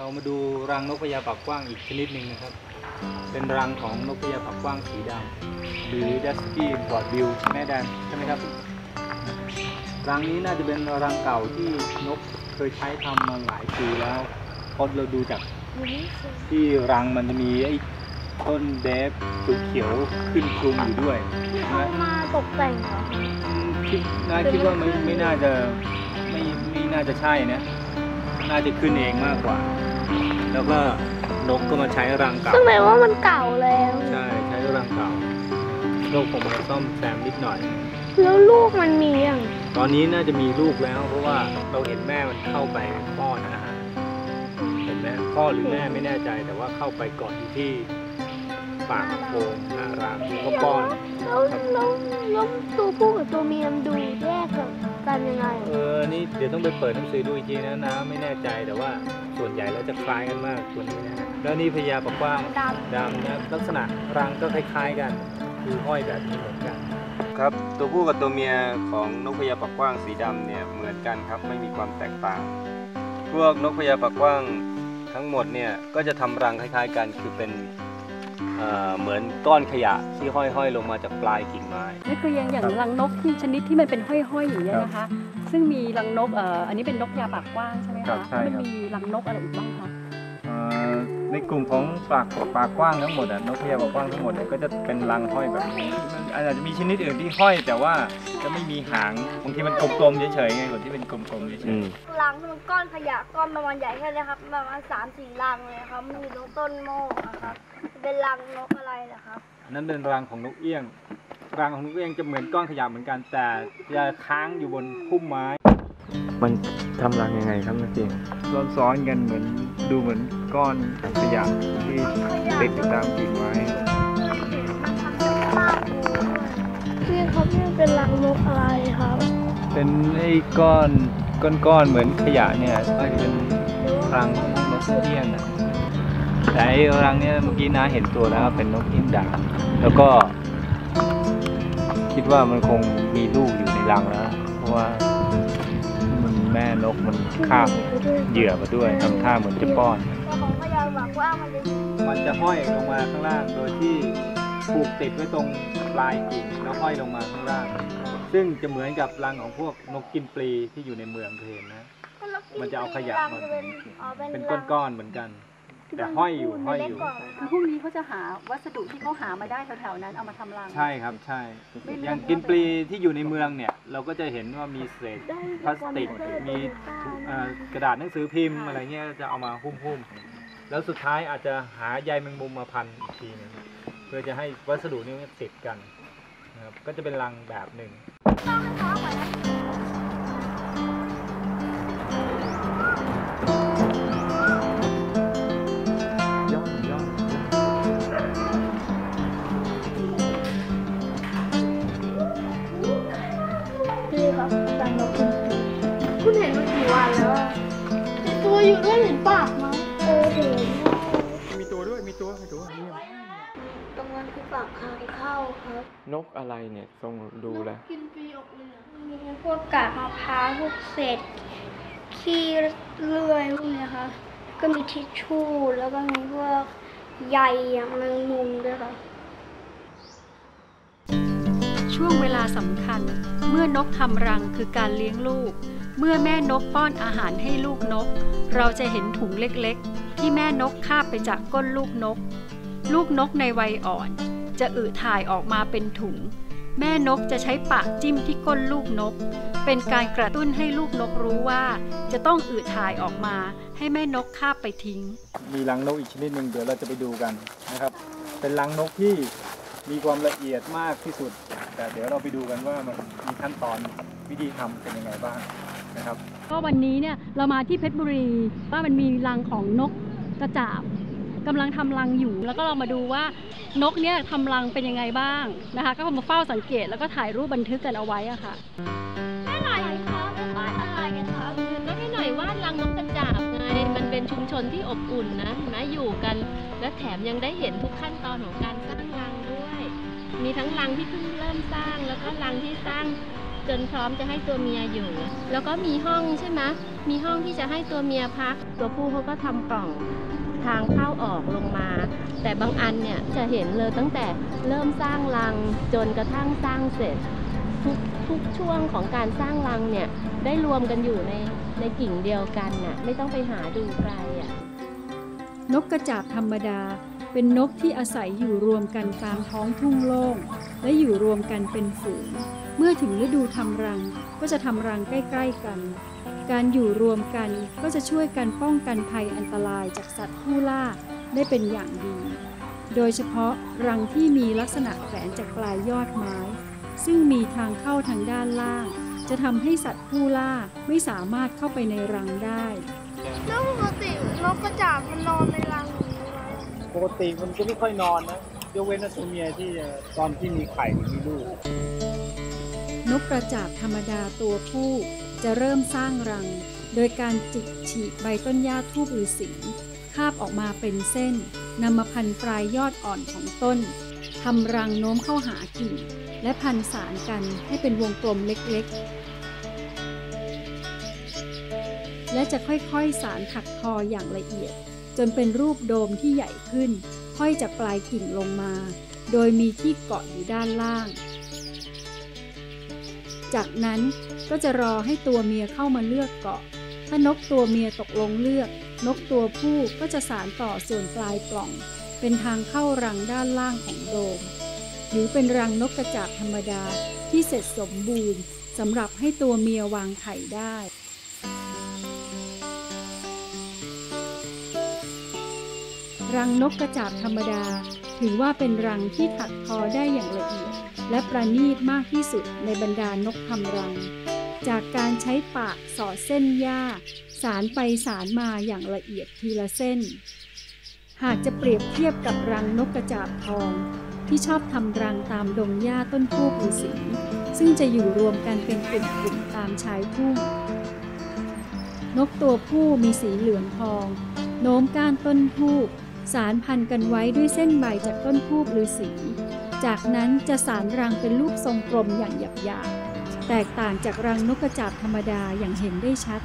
เรามาดูรังนกพญาปากกว้างอีกชนิดหนึ่งนะครับ เป็นรังของนกพญาปากกว้างสีดำหรือดัสกี้บอดบิวแม่แดงใช่ไหมครับรังนี้น่าจะเป็นรังเก่าที่นกเคยใช้ทำมาหลายปีแล้วเพราะเราดูจากที่รังมันจะมีไอ้ต้นเดฟเขียวๆขึ้นคลุมอยู่ด้วยที่เขามาตกแต่งเหรอคิดน่าคิดว่าไม่ไม่น่าจะไม่ไม่น่าจะใช่นะ น่าจะขึ้นเองมากกว่า แล้วก็นกก็มาใช้รังเก่าซึ่งหมายว่ามันเก่าแล้ว ใช่ใช้รังเก่าโลกผมมาซ่อมแซมนิดหน่อย แล้วลูกมันมีอย่างตอนนี้น่าจะมีลูกแล้ว เพราะว่าเราเห็นแม่มันเข้าไปป้อนอาหารเห็นไหมพ่อหรือแม่ไม่แน่ใจแต่ว่าเข้าไปก่อนอยู่ที่ปากโพรงหน้ารางแล้วก็ป้อนแล้วแล้วแล้วตัวผู้กับตัวเมียมันดูแยกกัน ยังไง เออนี่เดี๋ยวต้องไปเปิดหนังสือดูอีกทีนะนะไม่แน่ใจแต่ว่าส่วนใหญ่แล้วจะคล้ายกันมากตัวนี้นะแล้วนี่พญาปากกว้างดดำนะลักษณะรังก็คล้ายๆกัน คือห้อยแบบนี้เหมือนกัน ครับ ตัวผู้กับตัวเมียของนกพญาปากกว้างสีดำเนี่ยเหมือนกันครับไม่มีความแตกต่าง พวกนกพญาปากกว้างทั้งหมดเนี่ยก็จะทำรังคล้าย ๆ กันคือเป็น เอ่อเหมือนก้อนขยะที่ห้อยๆ ลงมาจากปลายกิ่งไม้นี่คืออย่างอย่างครับรังนกที่ชนิดที่มันเป็นห้อยๆอย่างเงี้ยนะคะ ซึ่งมีรังนกเอ่ออันนี้เป็นนกยาปากกว้างใช่ไหมครัคะบใช่แล้วครัมับนมีรังนกอะไรอีกบ้างคะเอ่อ ในกลุ่มของปากปากกว้างทั้งหมดอะนกพญาปากกว้างทั้งหมดเนี่ยก็จะเป็นรังห้อยแบบนี้มันอาจจะมีชนิดอื่นที่ห้อย แต่ว่าจะไม่มีหางบางทีมันกลมๆเฉยๆไงส่วนที่เป็นกลมๆเฉยำรังที่มันก้อนขยะก้อนประมาณใหญ่แค่นี้ครับประมาณสามสี่รังเลยครับมีนกต้นโมกอะครับเป็นรังนกอะไรนะครับๆนั่นเป็นรังของนกเอี้ยงรังของนกเอี้ยงจะเหมือนก้อนขยะเหมือนกันแต่จะค้างอยู่บนพุ่มไม้ มันทำรังยังไงครับนักเรียนซ้อนๆกันเหมือนดูเหมือนก้อนขยะที่ติดอยู่ตามกิ่งไม้พี่ครับนี่เป็นรังนกอะไรครับ เป็นไอ้ก้อนก้อนๆเหมือนขยะเนี่ยก็จะเป็นรังนกเอี้ยงอะแต่ไอ้รังเนี่ยเมื่อกี้น้าเห็นตัวแล้วเป็นนกเอี้ยงด่างแล้วก็ คิดว่ามันคงมีลูกอยู่ในรังแล้วเพราะว่ามัน แม่นกมันคาบเหยื่อมาด้วยทำท่าเหมือนจะป้อนแต่ของพยาบอกว่ามันจะมันจะห้อยลงมาข้างล่าง โดยที่ผูกติดไว้ตรงปลายกิ่งแล้วห้อยลงมาข้างล่าง ซึ่งจะเหมือนกับรังของพวกนกกินปลีที่อยู่ในเมืองเคยเห็นนะ มันจะเอาขยะมา เป็นก้อนๆเหมือนกัน แต่ห้อยอยู่ห้อยอยู่ คือพวกนี้เขาจะหาวัสดุที่เขาหามาได้แถวๆนั้นเอามาทำรัง ใช่ครับใช่ไม่รู้อย่างกินปลีที่อยู่ในเมืองเนี่ย เราก็จะเห็นว่ามีเศษพลาสติก มีเอ่อกระดาษหนังสือพิมพ์อะไรเงี้ยจะเอามาหุ้มๆ แล้วสุดท้ายอาจจะหาใยแมงมุมมาพันอีกทีหนึงเพื่อจะให้วัสดุนี้มันติดกันนะครับก็จะเป็นรังแบบหนึ่ง วันแล้วอะตัวอยู่ด้วยเห็นปากมั้ยเออเห็นมีตัวด้วย มีตัวมีตัวนี่ตรงนั้นคือปากคางเข้าครับนกอะไรเนี่ยทรงดูแลกินปีออกเหลือมีพวกกากมะพร้าวพวกเศษขี้เลื่อยพวกเนี้ยครับก็มีทิชชู่แล้วก็มีพวกใยอย่างแมงมุมด้วยครับช่วงเวลาสำคัญเมื่อนกทำรังคือการเลี้ยงลูก เมื่อแม่นกป้อนอาหารให้ลูกนก เราจะเห็นถุงเล็กๆ ที่แม่นกคาบไปจากก้นลูกนก ลูกนกในวัยอ่อน จะอึถ่ายออกมาเป็นถุง แม่นกจะใช้ปากจิ้มที่ก้นลูกนก เป็นการกระตุ้นให้ลูกนกรู้ว่า จะต้องอึถ่ายออกมา ให้แม่นกคาบไปทิ้ง มีรังนกอีกชนิดหนึ่งเดี๋ยวเราจะไปดูกันนะครับ เป็นรังนกที่มีความละเอียดมากที่สุด แต่เดี๋ยวเราไปดูกันว่ามันมีขั้นตอนวิธีทำเป็นยังไงบ้าง นะครับ ก็วันนี้เนี่ยเรามาที่เพชรบุรีว่ามันมีรังของนกกระจาบกำลังทำรังอยู่ แล้วก็เรามาดูว่านกเนี่ยทำรังเป็นยังไงบ้างนะคะ ก็มาเฝ้าสังเกตแล้วก็ถ่ายรูปบันทึกกันเอาไว้อะค่ะอะไรครับบ้านอะไรกันครับก็ให้หน่อยวาดรังนกกระจาบไงมันเป็นชุมชนที่อบอุ่นนะเห็นไหมอยู่กัน และแถมยังได้เห็นทุกขั้นตอนของการสร้างรังด้วย มีทั้งรังที่เพิ่งเริ่มสร้างแล้วก็รังที่สร้าง จนพร้อมจะให้ตัวเมียอยู่ แล้วก็มีห้องใช่ไหมมีห้องที่จะให้ตัวเมียพัก ตัวผู้เขาก็ทำปล่องทางเข้าออกลงมา แต่บางอันเนี่ยจะเห็นเลยตั้งแต่เริ่มสร้างรังจนกระทั่งสร้างเสร็จ ทุกทุกช่วงของการสร้างรังเนี่ยได้รวมกันอยู่ในในกิ่งเดียวกันน่ะไม่ต้องไปหาดูไกลอะนกกระจาบธรรมดาเป็นนกที่อาศัยอยู่รวมกันตามท้องทุ่งโล่ง และอยู่รวมกันเป็นฝูง เมื่อถึงฤดูทำรังก็จะทำรังใกล้ ๆ กัน การอยู่รวมกันก็จะช่วยกันป้องกันภัยอันตรายจากสัตว์ผู้ล่าได้เป็นอย่างดี โดยเฉพาะรังที่มีลักษณะแฝงจากปลายยอดไม้ ซึ่งมีทางเข้าทางด้านล่าง จะทำให้สัตว์ผู้ล่าไม่สามารถเข้าไปในรังได้ แล้วปกตินกกระจาบมันนอนในรังอย่างนี้ไหมปกติมันจะไม่ค่อยนอนนะ ยกเว้นตัวเมียที่ตอนที่มีไข่มีลูก นกกระจาบธรรมดาตัวผู้จะเริ่มสร้างรัง โดยการจิกฉีกใบต้นหญ้าทูบฤาษีคาบออกมาเป็นเส้นนำมาพันปลายยอดอ่อนของต้นทำรังโน้มเข้าหากิ่ง และพันสารกันให้เป็นวงกลมเล็กๆ และจะค่อยๆสารถักทออย่างละเอียด จนเป็นรูปโดมที่ใหญ่ขึ้น ค่อยจากปลายกิ่งลงมา โดยมีที่เกาะอยู่ด้านล่าง จากนั้นก็จะรอให้ตัวเมียเข้ามาเลือกเกาะ ถ้านกตัวเมียตกลงเลือก นกตัวผู้ก็จะสารต่อส่วนปลายปล่อง เป็นทางเข้ารังด้านล่างของโดม หรือเป็นรังนกกระจาบธรรมดาที่เสร็จสมบูรณ์สำหรับให้ตัวเมียวางไข่ได้ รังนกกระจาบธรรมดา ถือว่าเป็นรังที่ถักทอได้อย่างละเอียด และประณีตมากที่สุดในบรรดานกทำรัง จากการใช้ปากสอดเส้นหญ้า สารไปสารมาอย่างละเอียดทีละเส้น หากจะเปรียบเทียบกับรังนกกระจาบทองที่ชอบทำรังตามดงหญ้าต้นทูบฤาษีซึ่งจะอยู่รวมกันเป็นกลุ่มๆตามชายทุ่ง นกตัวผู้มีสีเหลืองทอง โน้มก้านต้นทูบ สารพันกันไว้ด้วยเส้นใบจากต้นทูบฤาษีจากนั้นจะสารรังเป็นรูปทรงกลมอย่างหยาบๆแตกต่างจากรังนกกระจาบธรรมดาอย่างเห็นได้ชัด